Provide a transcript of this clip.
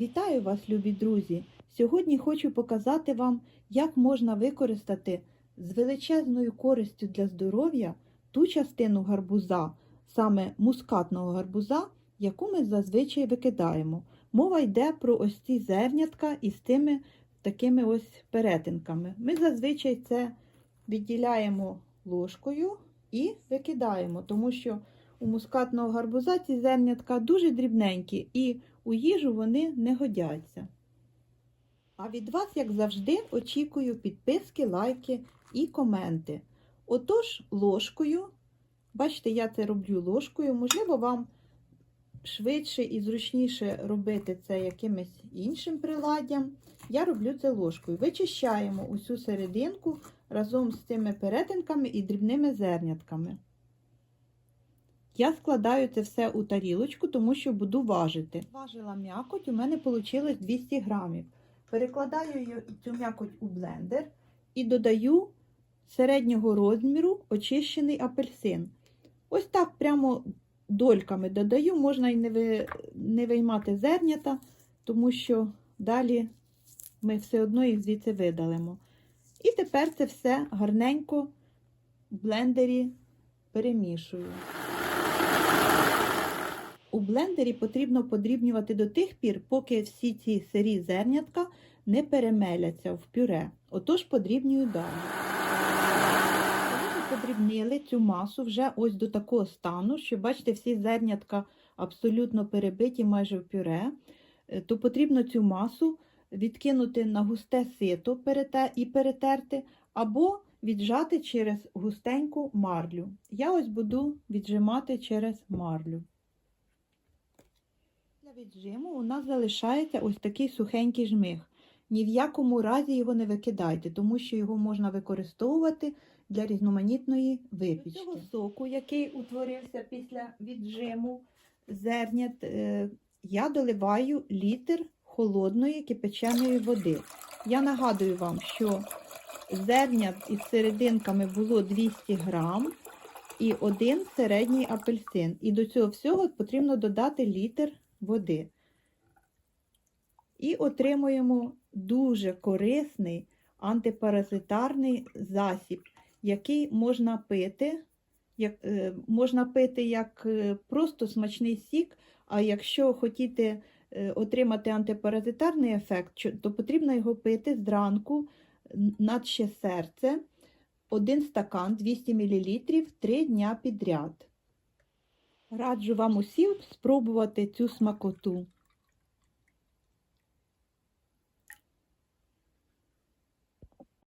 Вітаю вас, любі друзі! Сьогодні хочу показати вам, як можна використати з величезною користю для здоров'я ту частину гарбуза, саме мускатного гарбуза, яку ми зазвичай викидаємо. Мова йде про ось ці зернятка із тими такими ось перетинками. Ми зазвичай це відділяємо ложкою і викидаємо, тому що у мускатного гарбуза ці зернятка дуже дрібненькі і у їжу вони не годяться. А від вас, як завжди, очікую підписки, лайки і коменти. Отож, ложкою, бачите, я це роблю ложкою, можливо, вам швидше і зручніше робити це якимось іншим приладдям. Я роблю це ложкою. Вичищаємо усю серединку разом з цими перетинками і дрібними зернятками. Я складаю це все у тарілочку, тому що буду важити. Важила м'якоть, у мене вийшло 200 грамів. Перекладаю цю м'якоть у блендер і додаю середнього розміру очищений апельсин. Ось так прямо дольками додаю, можна і не, ви, не виймати зернята, тому що далі ми все одно їх звідси видалимо. І тепер це все гарненько в блендері перемішую. У блендері потрібно подрібнювати до тих пір, поки всі ці сирі зернятка не перемеляться в пюре. Отож подрібнюю далі. Коли подрібнили цю масу вже ось до такого стану, що бачите, всі зернятка абсолютно перебиті майже в пюре, то потрібно цю масу відкинути на густе сито і перетерти, або віджати через густеньку марлю. Я ось буду віджимати через марлю. Віджиму у нас залишається ось такий сухенький жмих. Ні в якому разі його не викидайте, тому що його можна використовувати для різноманітної випічки. До цього соку, який утворився після віджиму зернят, я доливаю літр холодної кипяченої води. Я нагадую вам, що зернят із серединками було 200 грам і один середній апельсин. І до цього всього потрібно додати літр води. І отримуємо дуже корисний антипаразитарний засіб, який можна пити, як, е, можна пити як е, просто смачний сік, а якщо хотіте е, отримати антипаразитарний ефект, то потрібно його пити зранку наче серце, один стакан 200 мл 3 дня підряд. Раджу вам усім спробувати цю смакоту.